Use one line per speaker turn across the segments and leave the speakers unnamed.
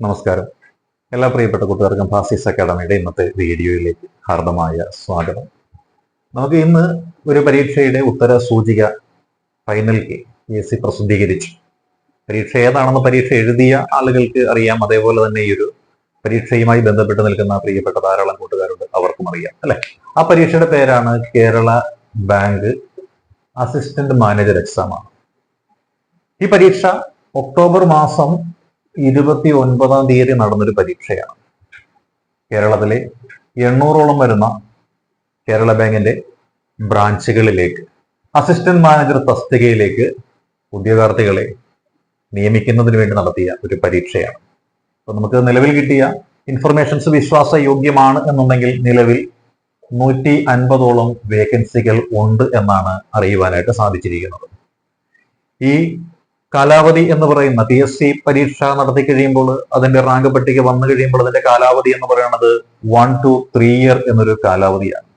നമസ്കാരം. എല്ലാ പ്രിയപ്പെട്ട കൂട്ടുകാർക്കും ഫാസിസ് അക്കാഡമിയുടെ ഇന്നത്തെ വീഡിയോയിലേക്ക് ഹാർദമായ സ്വാഗതം. നമുക്ക് ഇന്ന് ഒരു പരീക്ഷയുടെ ഉത്തര സൂചിക ഫൈനൽ കെ എസ് സി പ്രസിദ്ധീകരിച്ചു. പരീക്ഷ ഏതാണെന്ന് പരീക്ഷ എഴുതിയ ആളുകൾക്ക് അറിയാം. അതേപോലെ തന്നെ ഈ ഒരു പരീക്ഷയുമായി ബന്ധപ്പെട്ട് നിൽക്കുന്ന പ്രിയപ്പെട്ട ധാരാളം കൂട്ടുകാരുണ്ട്. അവർക്കും അറിയാം അല്ലെ? ആ പരീക്ഷയുടെ പേരാണ് കേരള ബാങ്ക് അസിസ്റ്റന്റ് മാനേജർ എക്സാമാണ്. ഈ പരീക്ഷ ഒക്ടോബർ മാസം ഇരുപത്തി ഒൻപതാം തീയതി നടന്നൊരു പരീക്ഷയാണ്. കേരളത്തിലെ എണ്ണൂറോളം വരുന്ന കേരള ബാങ്കിന്റെ ബ്രാഞ്ചുകളിലേക്ക് അസിസ്റ്റന്റ് മാനേജർ തസ്തികയിലേക്ക് ഉദ്യോഗാർത്ഥികളെ നിയമിക്കുന്നതിന് വേണ്ടി നടത്തിയ ഒരു പരീക്ഷയാണ്. അപ്പൊ നമുക്ക് നിലവിൽ കിട്ടിയ ഇൻഫർമേഷൻസ് വിശ്വാസയോഗ്യമാണ് എന്നുണ്ടെങ്കിൽ നിലവിൽ നൂറ്റി അൻപതോളം വേക്കൻസികൾ ഉണ്ട് എന്നാണ് അറിയുവാനായിട്ട് സാധിച്ചിരിക്കുന്നത്. ഈ കാലാവധി എന്ന് പറയുന്ന പി എസ് സി പരീക്ഷ നടത്തി കഴിയുമ്പോൾ അതിന്റെ റാങ്ക് പട്ടിക വന്നു കഴിയുമ്പോൾ അതിന്റെ കാലാവധി എന്ന് പറയുന്നത് വൺ ടു ത്രീ ഇയർ എന്നൊരു കാലാവധിയാണ്.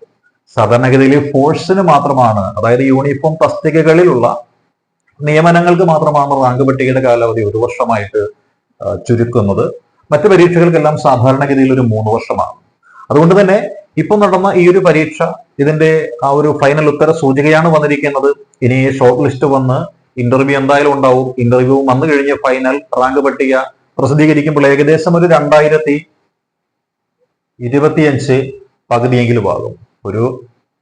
സാധാരണഗതിയിൽ ഫോഴ്സിന് മാത്രമാണ് അതായത് യൂണിഫോം തസ്തികകളിലുള്ള നിയമനങ്ങൾക്ക് മാത്രമാണ് റാങ്ക് പട്ടികയുടെ കാലാവധി ഒരു വർഷമായിട്ട് ചുരുക്കുന്നത്. മറ്റു പരീക്ഷകൾക്കെല്ലാം സാധാരണഗതിയിൽ ഒരു മൂന്ന് വർഷമാണ്. അതുകൊണ്ട് തന്നെ ഇപ്പൊ നടന്ന ഈ ഒരു പരീക്ഷ ഇതിന്റെ ആ ഒരു ഫൈനൽ ഉത്തര സൂചികയാണ് വന്നിരിക്കുന്നത്. ഇനി ഷോർട്ട് ലിസ്റ്റ് വന്ന് ഇന്റർവ്യൂ എന്തായാലും ഉണ്ടാവും. ഇന്റർവ്യൂ വന്നു കഴിഞ്ഞ ഫൈനൽ റാങ്ക് പട്ടിക പ്രസിദ്ധീകരിക്കുമ്പോൾ ഏകദേശം ഒരു രണ്ടായിരത്തി ഇരുപത്തിയഞ്ച് പകുതിയെങ്കിലും ആകും. ഒരു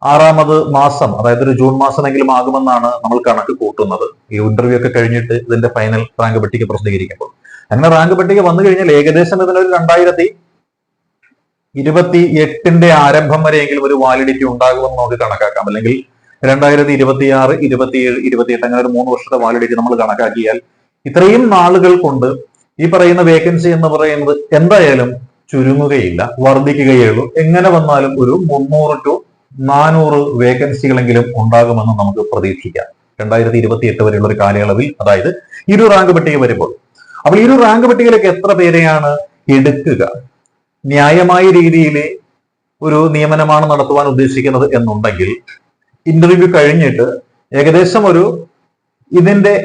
ആറാമത് മാസം അതായത് ഒരു ജൂൺ മാസമെങ്കിലും ആകുമെന്നാണ് നമ്മൾ കണക്ക് കൂട്ടുന്നത്. ഈ ഇന്റർവ്യൂ ഒക്കെ കഴിഞ്ഞിട്ട് ഇതിന്റെ ഫൈനൽ റാങ്ക് പട്ടിക പ്രസിദ്ധീകരിക്കുമ്പോൾ. അങ്ങനെ റാങ്ക് പട്ടിക വന്നു കഴിഞ്ഞാൽ ഏകദേശം ഇതിനൊരു രണ്ടായിരത്തി ഇരുപത്തി എട്ടിന്റെ ആരംഭം വരെയെങ്കിലും ഒരു വാലിഡിറ്റി ഉണ്ടാകുമെന്ന് നമുക്ക് കണക്കാക്കാം. അല്ലെങ്കിൽ രണ്ടായിരത്തി ഇരുപത്തി ആറ് ഇരുപത്തിയേഴ് ഇരുപത്തിയെട്ട് അങ്ങനെ ഒരു മൂന്ന് വർഷത്തെ വാലിഡിറ്റി നമ്മൾ കണക്കാക്കിയാൽ ഇത്രയും നാളുകൾ കൊണ്ട് ഈ പറയുന്ന വേക്കൻസി എന്ന് പറയുന്നത് എന്തായാലും ചുരുങ്ങുകയില്ല വർദ്ധിക്കുകയേ ഉള്ളൂ എങ്ങനെ വന്നാലും ഒരു മുന്നൂറ് ടു നാനൂറ് വേക്കൻസികളെങ്കിലും ഉണ്ടാകുമെന്ന് നമുക്ക് പ്രതീക്ഷിക്കാം. രണ്ടായിരത്തി ഇരുപത്തി എട്ട് വരെയുള്ള ഒരു കാലയളവിൽ അതായത് ഒരു റാങ്ക് പട്ടിക വരുമ്പോൾ. അപ്പോൾ ഒരു റാങ്ക് പട്ടികയിലേക്ക് എത്ര പേരെയാണ് എടുക്കുക? ന്യായമായ രീതിയിൽ ഒരു നിയമനമാണ് നടത്തുവാൻ ഉദ്ദേശിക്കുന്നത് എന്നുണ്ടെങ്കിൽ ഇന്റർവ്യൂ കഴിഞ്ഞിട്ട് ഏകദേശം ഒരു ഇതിന്റെ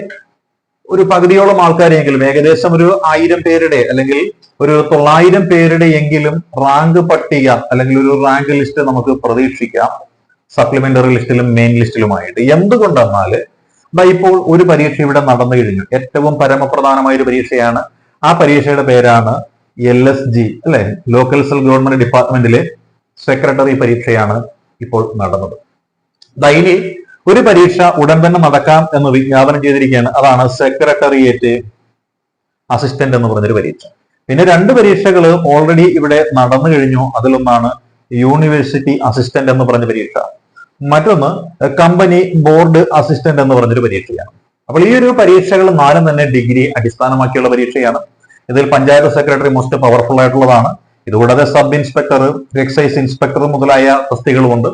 ഒരു പകുതിയോളം ആൾക്കാരെങ്കിലും ഏകദേശം ഒരു ആയിരം പേരുടെ അല്ലെങ്കിൽ ഒരു തൊള്ളായിരം പേരുടെ എങ്കിലും റാങ്ക് പട്ടിക അല്ലെങ്കിൽ ഒരു റാങ്ക് ലിസ്റ്റ് നമുക്ക് പ്രതീക്ഷിക്കാം. സപ്ലിമെന്ററി ലിസ്റ്റിലും മെയിൻ ലിസ്റ്റിലുമായിട്ട് എന്തുകൊണ്ടെന്നാൽ ഇപ്പോൾ ഒരു പരീക്ഷ ഇവിടെ നടന്നു കഴിഞ്ഞു. ഏറ്റവും പരമപ്രധാനമായ ഒരു പരീക്ഷയാണ്. ആ പരീക്ഷയുടെ പേരാണ് എൽ എസ് ജി അല്ലെ? ലോക്കൽ സെൽ ഗവൺമെന്റ് ഡിപ്പാർട്ട്മെന്റിലെ സെക്രട്ടറി പരീക്ഷയാണ് ഇപ്പോൾ നടന്നത്. ദാ ഒരു പരീക്ഷ ഉടൻ തന്നെ നടക്കാം എന്ന് വിജ്ഞാപനം ചെയ്തിരിക്കുകയാണ്. അതാണ് സെക്രട്ടറിയേറ്റ് അസിസ്റ്റന്റ് എന്ന് പറഞ്ഞൊരു പരീക്ഷ. പിന്നെ രണ്ട് പരീക്ഷകൾ ഓൾറെഡി ഇവിടെ നടന്നു കഴിഞ്ഞു. അതിലൊന്നാണ് യൂണിവേഴ്സിറ്റി അസിസ്റ്റന്റ് എന്ന് പറഞ്ഞ പരീക്ഷ. മറ്റൊന്ന് കമ്പനി ബോർഡ് അസിസ്റ്റന്റ് എന്ന് പറഞ്ഞൊരു പരീക്ഷയാണ്. അപ്പോൾ ഈ ഒരു പരീക്ഷകൾ നാലും തന്നെ ഡിഗ്രി അടിസ്ഥാനമാക്കിയുള്ള പരീക്ഷയാണ്. ഇതിൽ പഞ്ചായത്ത് സെക്രട്ടറി മോസ്റ്റ് പവർഫുൾ ആയിട്ടുള്ളതാണ്. ഇതുകൂടാതെ സബ് ഇൻസ്പെക്ടർ എക്സൈസ് ഇൻസ്പെക്ടർ മുതലായ തസ്തികളുമുണ്ട്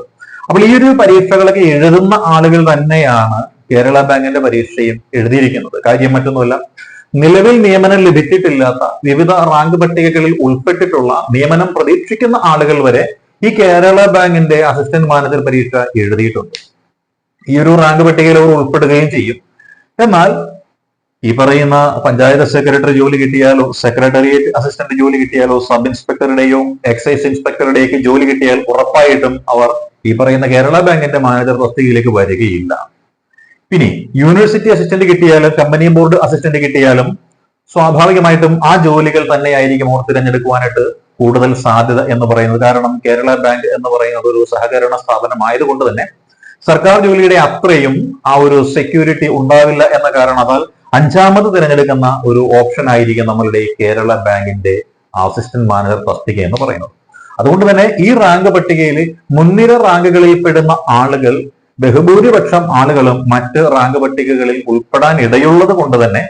അപ്പോൾ ഈ ഒരു പരീക്ഷകളൊക്കെ എഴുതുന്ന ആളുകൾ തന്നെയാണ് കേരള ബാങ്കിന്റെ പരീക്ഷയും എഴുതിയിരിക്കുന്നത്. കാര്യം മറ്റൊന്നുമല്ല നിലവിൽ നിയമനം ലഭിച്ചിട്ടില്ലാത്ത വിവിധ റാങ്ക് പട്ടികകളിൽ ഉൾപ്പെട്ടിട്ടുള്ള നിയമനം പ്രതീക്ഷിക്കുന്ന ആളുകൾ വരെ ഈ കേരള ബാങ്കിന്റെ അസിസ്റ്റന്റ് മാനേജർ പരീക്ഷ എഴുതിയിട്ടുണ്ട്. ഈ ഒരു റാങ്ക് പട്ടികയിൽ അവർ ഉൾപ്പെടുകയും ചെയ്യും. എന്നാൽ ഈ പറയുന്ന പഞ്ചായത്ത് സെക്രട്ടറി ജോലി കിട്ടിയാലോ സെക്രട്ടേറിയറ്റ് അസിസ്റ്റന്റ് ജോലി കിട്ടിയാലോ സബ് ഇൻസ്പെക്ടറുടെയോ എക്സൈസ് ഇൻസ്പെക്ടറുടെയൊക്കെ ജോലി കിട്ടിയാൽ ഉറപ്പായിട്ടും അവർ ഈ പറയുന്ന കേരള ബാങ്കിന്റെ മാനേജർ തസ്തികയിലേക്ക് വരികയില്ല. പിന്നെ യൂണിവേഴ്സിറ്റി അസിസ്റ്റന്റ് കിട്ടിയാലും കമ്പനി ബോർഡ് അസിസ്റ്റന്റ് കിട്ടിയാലും സ്വാഭാവികമായിട്ടും ആ ജോലികൾ തന്നെയായിരിക്കും അവർ തിരഞ്ഞെടുക്കുവാനായിട്ട് കൂടുതൽ സാധ്യത എന്ന് പറയുന്നത്. കാരണം കേരള ബാങ്ക് എന്ന് പറയുന്നത് ഒരു സഹകരണ സ്ഥാപനമായതുകൊണ്ട് തന്നെ സർക്കാർ ജോലിയുടെ അത്രയും ആ ഒരു സെക്യൂരിറ്റി ഉണ്ടാവില്ല എന്ന കാരണത്താൽ അഞ്ചാമത് തിരഞ്ഞെടുക്കുന്ന ഒരു ഓപ്ഷൻ ആയിരിക്കും നമ്മളുടെ ഈ കേരള ബാങ്കിന്റെ അസിസ്റ്റന്റ് മാനേജർ തസ്തിക എന്ന് പറയുന്നത്. അതുകൊണ്ട് തന്നെ ഈ റാങ്ക് പട്ടികയിൽ മുൻനിര റാങ്കുകളിൽ പെടുന്ന ആളുകൾ ബഹുഭൂരിപക്ഷം ആളുകളും മറ്റ് റാങ്ക് പട്ടികകളിൽ ഉൾപ്പെടാൻ ഇടയുള്ളത് കൊണ്ട് തന്നെ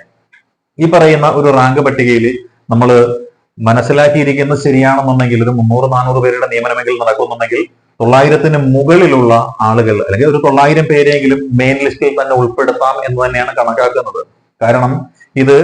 ഈ പറയുന്ന ഒരു റാങ്ക് പട്ടികയിൽ നമ്മൾ മനസ്സിലാക്കിയിരിക്കുന്നത് ശരിയാണെന്നുണ്ടെങ്കിൽ ഒരു മുന്നൂറ് നാനൂറ് പേരുടെ നിയമനമെങ്കിൽ നടക്കുന്നുണ്ടെങ്കിൽ തൊള്ളായിരത്തിന് മുകളിലുള്ള ആളുകൾ അല്ലെങ്കിൽ ഒരു തൊള്ളായിരം പേരെങ്കിലും മെയിൻ ലിസ്റ്റിൽ തന്നെ ഉൾപ്പെടുത്താം എന്ന് തന്നെയാണ് കണക്കാക്കുന്നത്. കാരണം ഇത്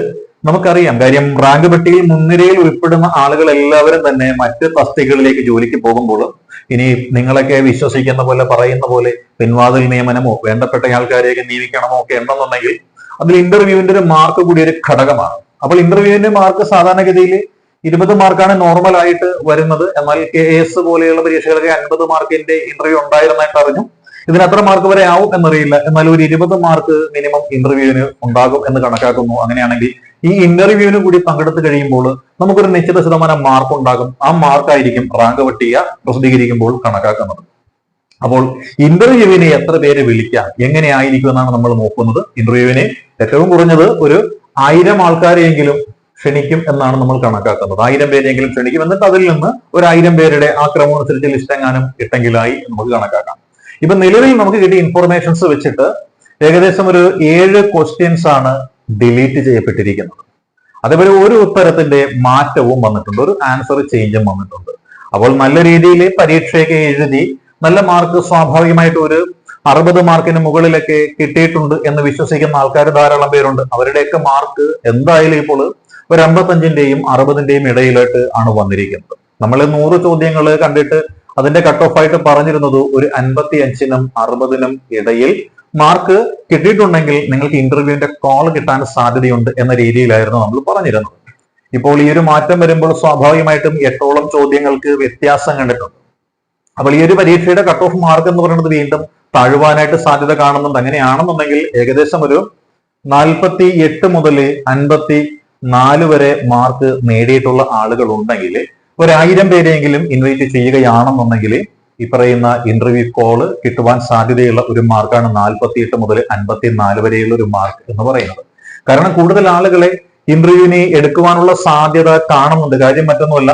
നമുക്കറിയാം. കാര്യം റാങ്ക് പട്ടികയിൽ മുൻനിരയിൽ ഉൾപ്പെടുന്ന ആളുകൾ എല്ലാവരും തന്നെ മറ്റ് തസ്തികകളിലേക്ക് ജോലിക്ക് പോകുമ്പോൾ ഇനി നിങ്ങളൊക്കെ വിശ്വസിക്കുന്ന പോലെ പറയുന്ന പോലെ പിൻവാതിൽ നിയമനമോ വേണ്ടപ്പെട്ട ആൾക്കാരെയൊക്കെ നിയമിക്കണമോ ഒക്കെ ഉണ്ടെന്നുണ്ടെങ്കിൽ അതിൽ ഇന്റർവ്യൂവിന്റെ ഒരു മാർക്ക് കൂടി ഒരു ഘടകമാണ്. അപ്പോൾ ഇന്റർവ്യൂവിന്റെ മാർക്ക് സാധാരണഗതിയിൽ ഇരുപത് മാർക്കാണ് നോർമൽ ആയിട്ട് വരുന്നത്. എന്നാൽ കെ എസ് പോലെയുള്ള പരീക്ഷകളൊക്കെ അൻപത് മാർക്കിന്റെ ഇന്റർവ്യൂ ഉണ്ടായിരുന്നായിട്ട് അറിഞ്ഞു. ഇതിന് എത്ര മാർക്ക് വരെ ആവും എന്നറിയില്ല. എന്നാൽ ഒരു ഇരുപത് മാർക്ക് മിനിമം ഇന്റർവ്യൂവിന് ഉണ്ടാകും എന്ന് കണക്കാക്കുന്നു. അങ്ങനെയാണെങ്കിൽ ഈ ഇന്റർവ്യൂവിന് കൂടി പങ്കെടുത്ത് കഴിയുമ്പോൾ നമുക്കൊരു നിശ്ചിത ശതമാനം മാർക്ക് ഉണ്ടാകും. ആ മാർക്കായിരിക്കും റാങ്ക് പട്ടിക പ്രസിദ്ധീകരിക്കുമ്പോൾ കണക്കാക്കുന്നത്. അപ്പോൾ ഇന്റർവ്യൂവിനെ എത്ര പേര് വിളിക്കാം? എങ്ങനെയായിരിക്കും എന്നാണ് നമ്മൾ നോക്കുന്നത്. ഇന്റർവ്യൂവിനെ ഏറ്റവും കുറഞ്ഞത് ഒരു ആയിരം ആൾക്കാരെയെങ്കിലും ക്ഷണിക്കും എന്നാണ് നമ്മൾ കണക്കാക്കുന്നത്. ആയിരം പേരെങ്കിലും ക്ഷണിക്കും. എന്നിട്ട് അതിൽ നിന്ന് ഒരു ആയിരം പേരുടെ ആ ക്രമം അനുസരിച്ച് ലിസ്റ്റ് എങ്ങാനും ഇട്ടെങ്കിലായി നമുക്ക് കണക്കാക്കാം. ഇപ്പൊ നിലവിൽ നമുക്ക് കിട്ടിയ ഇൻഫോർമേഷൻസ് വെച്ചിട്ട് ഏകദേശം ഒരു ഏഴ് ക്വസ്റ്റ്യൻസ് ആണ് ഡിലീറ്റ് ചെയ്യപ്പെട്ടിരിക്കുന്നത്. അതേപോലെ ഒരു ഉത്തരത്തിന്റെ മാറ്റവും വന്നിട്ടുണ്ട്. ഒരു ആൻസർ ചേഞ്ചും വന്നിട്ടുണ്ട്. അപ്പോൾ നല്ല രീതിയിൽ പരീക്ഷയൊക്കെ എഴുതി നല്ല മാർക്ക് സ്വാഭാവികമായിട്ട് ഒരു അറുപത് മാർക്കിന് മുകളിലൊക്കെ കിട്ടിയിട്ടുണ്ട് എന്ന് വിശ്വസിക്കുന്ന ആൾക്കാർ ധാരാളം പേരുണ്ട്. അവരുടെയൊക്കെ മാർക്ക് എന്തായാലും ഇപ്പോൾ ഒരു അമ്പത്തഞ്ചിന്റെയും അറുപതിന്റെയും ഇടയിലായിട്ട് ആണ് വന്നിരിക്കുന്നത്. നമ്മൾ നൂറ് ചോദ്യങ്ങൾ കണ്ടിട്ട് അതിന്റെ കട്ട് ഓഫ് ആയിട്ട് പറഞ്ഞിരുന്നത് ഒരു അൻപത്തി അഞ്ചിനും അറുപതിനും ഇടയിൽ മാർക്ക് കിട്ടിയിട്ടുണ്ടെങ്കിൽ നിങ്ങൾക്ക് ഇന്റർവ്യൂവിന്റെ കോൾ കിട്ടാൻ സാധ്യതയുണ്ട് എന്ന രീതിയിലായിരുന്നു നമ്മൾ പറഞ്ഞിരുന്നത്. ഇപ്പോൾ ഈ ഒരു മാറ്റം വരുമ്പോൾ സ്വാഭാവികമായിട്ടും എട്ടോളം ചോദ്യങ്ങൾക്ക് വ്യത്യാസം കണ്ടിട്ടുണ്ട്. അപ്പോൾ ഈ ഒരു പരീക്ഷയുടെ കട്ട് ഓഫ് മാർക്ക് എന്ന് പറയുന്നത് വീണ്ടും താഴുവാനായിട്ട് സാധ്യത കാണുന്നുണ്ട്. അങ്ങനെയാണെന്നുണ്ടെങ്കിൽ ഏകദേശം ഒരു നാൽപ്പത്തി എട്ട് മുതൽ അൻപത്തി നാല് വരെ മാർക്ക് നേടിയിട്ടുള്ള ആളുകൾ ഉണ്ടെങ്കിൽ ഒരായിരം പേരെയെങ്കിലും ഇൻവൈറ്റ് ചെയ്യുകയാണെന്നുണ്ടെങ്കിൽ ഈ പറയുന്ന ഇന്റർവ്യൂ കോൾ കിട്ടുവാൻ സാധ്യതയുള്ള ഒരു മാർക്കാണ് നാൽപ്പത്തി എട്ട് മുതൽ അൻപത്തി നാല് വരെയുള്ള ഒരു മാർക്ക് എന്ന് പറയുന്നത്. കാരണം കൂടുതൽ ആളുകളെ ഇന്റർവ്യൂവിനെ എടുക്കുവാനുള്ള സാധ്യത കാണുന്നുണ്ട്. കാര്യം മറ്റൊന്നുമല്ല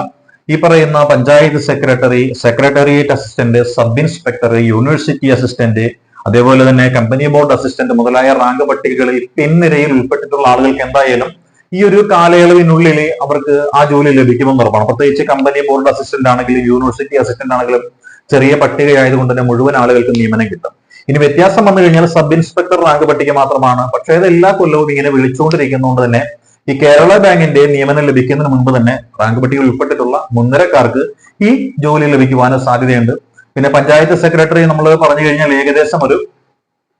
ഈ പറയുന്ന panchayat secretary secretariat assistant sub inspector university assistant അതേപോലെ തന്നെ കമ്പനി ബോർഡ് അസിസ്റ്റന്റ് മുതലായ റാങ്ക് പട്ടികകളിൽ പിൻനിരയിൽ ഉൾപ്പെട്ടിട്ടുള്ള ആളുകൾക്ക് എന്തായാലും ഈ ഒരു കാലയളവിനുള്ളിൽ അവർക്ക് ആ ജോലി ലഭിക്കുമെന്ന് ഉറപ്പാണ്. പ്രത്യേകിച്ച് കമ്പനി ബോർഡ് അസിസ്റ്റന്റ് ആണെങ്കിലും യൂണിവേഴ്സിറ്റി അസിസ്റ്റന്റ് ആണെങ്കിലും ചെറിയ പട്ടികയായതുകൊണ്ട് തന്നെ മുഴുവൻ ആളുകൾക്കും നിയമനം കിട്ടും. ഇനി വ്യത്യാസം വന്നു കഴിഞ്ഞാൽ സബ് ഇൻസ്പെക്ടർ റാങ്ക് പട്ടിക മാത്രമാണ്. പക്ഷേ ഇത് എല്ലാ കൊല്ലവും ഇങ്ങനെ വിളിച്ചുകൊണ്ടിരിക്കുന്നതുകൊണ്ട് തന്നെ ഈ കേരള ബാങ്കിന്റെ നിയമനം ലഭിക്കുന്നതിന് മുൻപ് തന്നെ റാങ്ക് പട്ടികയിൽ ഉൾപ്പെട്ടിട്ടുള്ള മുൻനിരക്കാർക്ക് ഈ ജോലി ലഭിക്കുവാനും സാധ്യതയുണ്ട്. പിന്നെ പഞ്ചായത്ത് സെക്രട്ടറി നമ്മൾ പറഞ്ഞു കഴിഞ്ഞാൽ ഏകദേശം ഒരു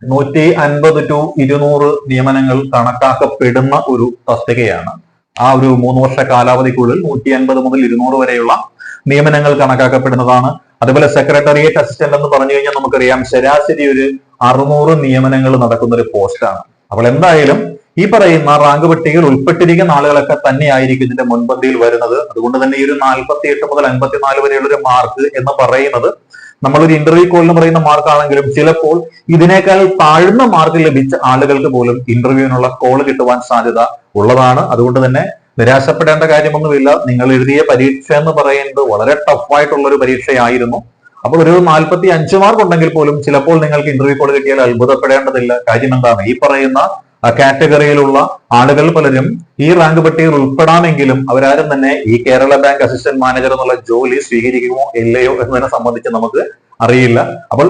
നൂറ്റി അൻപത് ടു ഇരുന്നൂറ് നിയമനങ്ങൾ കണക്കാക്കപ്പെടുന്ന ഒരു തസ്തികയാണ്. ആ ഒരു മൂന്ന് വർഷ കാലാവധിക്കുള്ളിൽ നൂറ്റി അൻപത് മുതൽ ഇരുന്നൂറ് വരെയുള്ള നിയമനങ്ങൾ കണക്കാക്കപ്പെടുന്നതാണ്. അതുപോലെ സെക്രട്ടേറിയറ്റ് അസിസ്റ്റന്റ് എന്ന് പറഞ്ഞു കഴിഞ്ഞാൽ നമുക്കറിയാം ശരാശരി ഒരു അറുന്നൂറ് നിയമനങ്ങൾ നടക്കുന്ന ഒരു പോസ്റ്റാണ് അപ്പോൾ എന്തായാലും ഈ പറയുന്ന റാങ്ക് പട്ടികയിൽ ഉൾപ്പെട്ടിരിക്കുന്ന ആളുകളൊക്കെ തന്നെയായിരിക്കും ഇതിന്റെ മുൻപന്തിയിൽ വരുന്നത്. അതുകൊണ്ട് തന്നെ ഈ ഒരു നാൽപ്പത്തി എട്ട് മുതൽ അൻപത്തിനാല് വരെയുള്ള ഒരു മാർക്ക് എന്ന് പറയുന്നത് നമ്മളൊരു ഇന്റർവ്യൂ കോളിന് പറയുന്ന മാർക്കാണെങ്കിലും ചിലപ്പോൾ ഇതിനേക്കാൾ താഴ്ന്ന മാർക്ക് ലഭിച്ച ആളുകൾക്ക് പോലും ഇന്റർവ്യൂവിനുള്ള കോൾ കിട്ടുവാൻ സാധ്യത ഉള്ളതാണ്. അതുകൊണ്ട് തന്നെ നിരാശപ്പെടേണ്ട കാര്യമൊന്നുമില്ല. നിങ്ങൾ എഴുതിയ പരീക്ഷ എന്ന് പറയുന്നത് വളരെ ടഫായിട്ടുള്ള ഒരു പരീക്ഷയായിരുന്നു. അപ്പോൾ ഒരു നാൽപ്പത്തി അഞ്ച് മാർക്ക് ഉണ്ടെങ്കിൽ പോലും ചിലപ്പോൾ നിങ്ങൾക്ക് ഇന്റർവ്യൂ കോൾ കിട്ടിയാൽ അത്ഭുതപ്പെടേണ്ടതില്ല. കാര്യം എന്താണ്? ഈ പറയുന്ന കാറ്റഗറിയിലുള്ള ആളുകൾ പലരും ഈ റാങ്ക് പട്ടികയിൽ ഉൾപ്പെടാമെങ്കിലും അവരാരും തന്നെ ഈ കേരള ബാങ്ക് അസിസ്റ്റന്റ് മാനേജർ എന്നുള്ള ജോലി സ്വീകരിക്കുമോ ഇല്ലയോ എന്നതിനെ സംബന്ധിച്ച് നമുക്ക് അറിയില്ല. അപ്പോൾ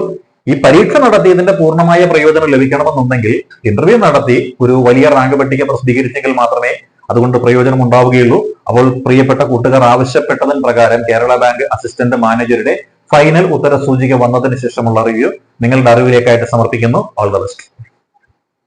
ഈ പരീക്ഷ നടത്തി ഇതിന്റെ പൂർണമായ പ്രയോജനം ലഭിക്കണമെന്നുണ്ടെങ്കിൽ ഇന്റർവ്യൂ നടത്തി ഒരു വലിയ റാങ്ക് പട്ടിക പ്രസിദ്ധീകരിച്ചെങ്കിൽ മാത്രമേ അതുകൊണ്ട് പ്രയോജനം ഉണ്ടാവുകയുള്ളൂ. അപ്പോൾ പ്രിയപ്പെട്ട കൂട്ടുകാർ ആവശ്യപ്പെട്ടതിന് പ്രകാരം കേരള ബാങ്ക് അസിസ്റ്റന്റ് മാനേജറുടെ ഫൈനൽ ഉത്തര സൂചിക വന്നതിന് ശേഷമുള്ള റിവ്യൂ നിങ്ങളുടെ അറിവിലേക്കായിട്ട് സമർപ്പിക്കുന്നു. All the best